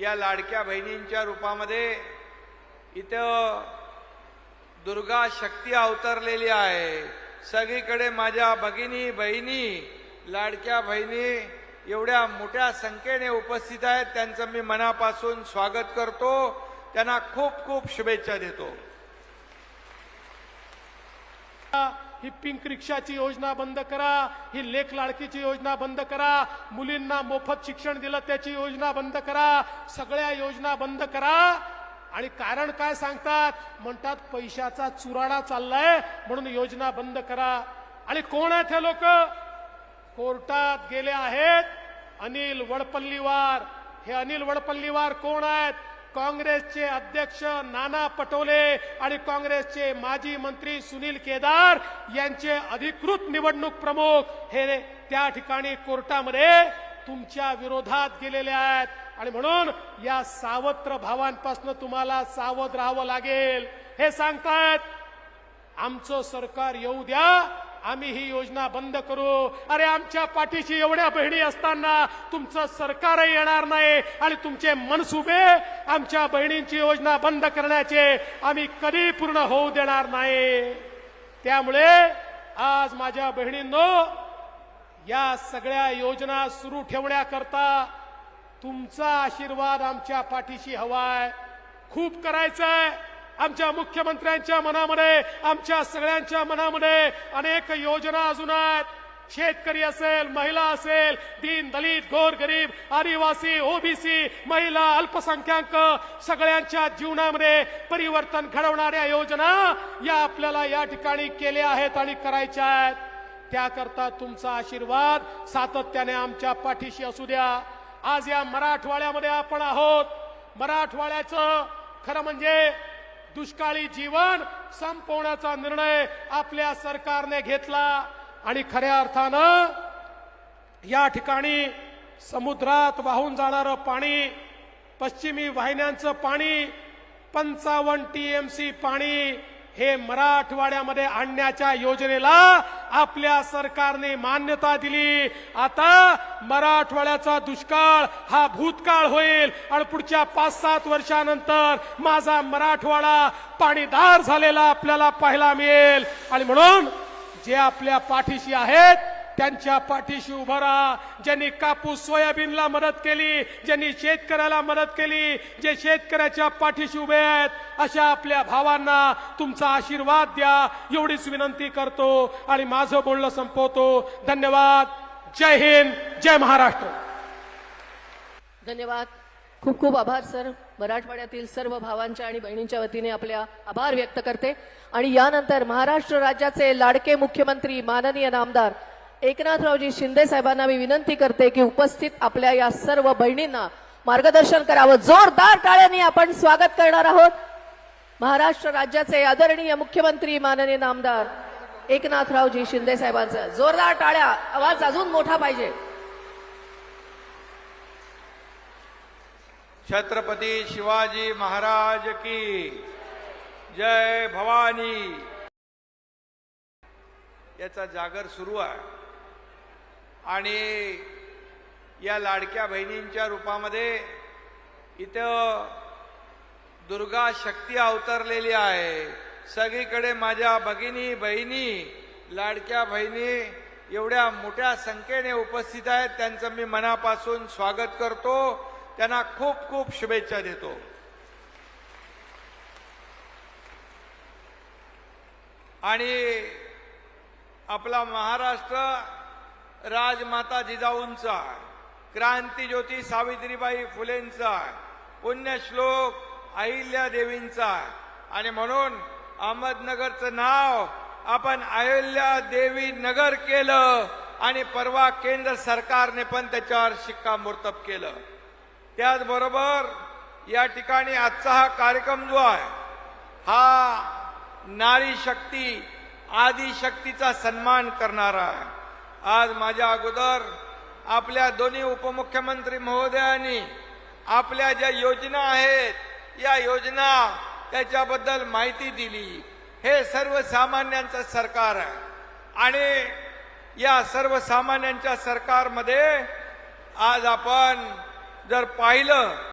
या लाडक्या बहिणींच्या रूपामध्ये इथं दुर्गा शक्ती अवतरलेली आहे. सगळीकडे माझ्या भगिनी बहिणी लाडक्या बहिणी एवढ्या मोठ्या संख्येने उपस्थित आहेत. त्यांचं मी मनापासून स्वागत करतो. त्यांना खूप खूप शुभेच्छा देतो. ही पिंक रिक्षाची योजना बंद करा ही लेख लाडकीची योजना बंद करा मुलींना मोफत शिक्षण दिलं त्याची योजना बंद करा सगळ्या योजना बंद करा. आणि कारण काय सांगतात? म्हणतात पैशाचा चुराडा चाललाय म्हणून योजना बंद करा. आणि कोण आहेत हे लोक? कोर्टात गेले आहेत अनिल वडपल्लीवार. हे अनिल वडपल्लीवार कोण आहेत? काँग्रेसचे अध्यक्ष नाना पटोले आणि काँग्रेसचे माजी मंत्री सुनील केदार यांचे अधिकृत निवडणूक प्रमुख हे त्या ठिकाणी कोर्टामध्ये तुमच्या विरोधात गेलेले आहेत. आणि म्हणून या सावत्र भावांपासून तुम्हाला सावध राहावं लागेल. हे सांगतायत आमचं सरकार येऊ द्या आम्ही ही योजना बंद करू. अरे आमच्या पाठीशी एवढ्या बहिणी असताना तुमचं सरकारही येणार नाही आणि तुमचे मनसुबे आमच्या बहिणींची योजना बंद करण्याचे आम्ही कधी पूर्ण होऊ देणार नाही. त्यामुळे आज माझ्या बहिणींनो या सगळ्या योजना सुरू ठेवण्याकरता तुमचा आशीर्वाद आमच्या पाठीशी हवाय. खूप करायचंय. आमच्या मुख्यमंत्र्यांच्या मनामध्ये आमच्या सगळ्यांच्या मनामध्ये अनेक योजना अजून आहेत. शेतकरी असेल महिला असेल दीन दलित गोर गरीब आदिवासी ओबीसी महिला अल्पसंख्याक सगळ्यांच्या जीवनामध्ये परिवर्तन घडवणाऱ्या योजना या आपल्याला या ठिकाणी केल्या आहेत आणि करायच्या आहेत. त्याकरता तुमचा आशीर्वाद सातत्याने आमच्या पाठीशी असू द्या. आज या मराठवाड्यामध्ये आपण आहोत. मराठवाड्याचं खरं म्हणजे दुष्काळी जीवन संपवण्याचा निर्णय आपल्या सरकारने घेतला. आणि खऱ्या अर्थानं या ठिकाणी समुद्रात वाहून जाणारं पाणी पश्चिमी वाहिन्यांचं पाणी पंचावन्न टीएमसी पाणी हे मराठवाड्यामध्ये आणण्याच्या योजनेला आपल्या सरकारने मान्यता दिली. आता मराठवाड्याचा दुष्काळ हा भूतकाळ होईल. आणि पुढच्या पाच सात वर्षानंतर माझा मराठवाडा पाणीदार झालेला आपल्याला पाहायला मिळेल. आणि म्हणून जे आपल्या पाठीशी आहेत त्यांच्या पाठीशी उभा राहा. ज्यांनी कापूस सोयाबीनला मदत केली ज्यांनी शेतकऱ्याला मदत केली जे शेतकऱ्याच्या पाठीशी उभे आहेत अशा आपल्या भावांना तुमचा आशीर्वाद द्या. एवढीच विनंती करतो आणि माझं बोलणं संपवतो. धन्यवाद. जय हिंद जय महाराष्ट्र. धन्यवाद. खूप खूप आभार सर. मराठवाड्यातील सर्व भावांच्या आणि बहिणींच्या वतीने आपल्या आभार व्यक्त करते. आणि यानंतर महाराष्ट्र राज्याचे लाडके मुख्यमंत्री माननीय नामदार एकनाथरावजी शिंदे साहेबांना मी विनंती करते की उपस्थित आपल्या या सर्व बहिणींना मार्गदर्शन करावं. जोरदार टाळ्यांनी आपण स्वागत करणार आहोत. महाराष्ट्र राज्याचे आदरणीय मुख्यमंत्री माननीय नामदार एकनाथरावजी शिंदे साहेबांचं. जोरदार टाळ्या. आवाज अजून मोठा पाहिजे. छत्रपती शिवाजी महाराज की जय भवानी. याचा जागर सुरू आहे. आणि या लाडक्या बहिणींच्या रूपामध्ये इथं दुर्गा शक्ती अवतरलेली आहे. सगळीकडे माझ्या भगिनी बहिणी लाडक्या बहिणी एवढ्या मोठ्या संख्येने उपस्थित आहेत. त्यांचं मी मनापासून स्वागत करतो. त्यांना खूप खूप शुभेच्छा देतो. आणि आपला महाराष्ट्र राजमाता जिजाऊंचा आहे. क्रांतीज्योती सावित्रीबाई फुलेंचा आहे. पुण्यश्लोक अहिल्या देवींचा आणि म्हणून अहमदनगरचं नाव आपण अहिल्या देवी नगर केलं आणि परवा केंद्र सरकारने पण त्याच्यावर शिक्कामोर्तब केलं. त्याचबरोबर या ठिकाणी आजचा हा कार्यक्रम जो आहे हा नारी शक्ती आदिशक्तीचा सन्मान करणारा आहे. आज माझ्या अगोदर आपल्या दोन्ही उपमुख्यमंत्री महोदयांनी आपल्या ज्या योजना आहेत या योजना त्याच्याबद्दल माहिती दिली. हे सर्वसामान्यांचं सरकार आहे. आणि या सर्वसामान्यांच्या सरकारमध्ये आज आपण जर पाहिलं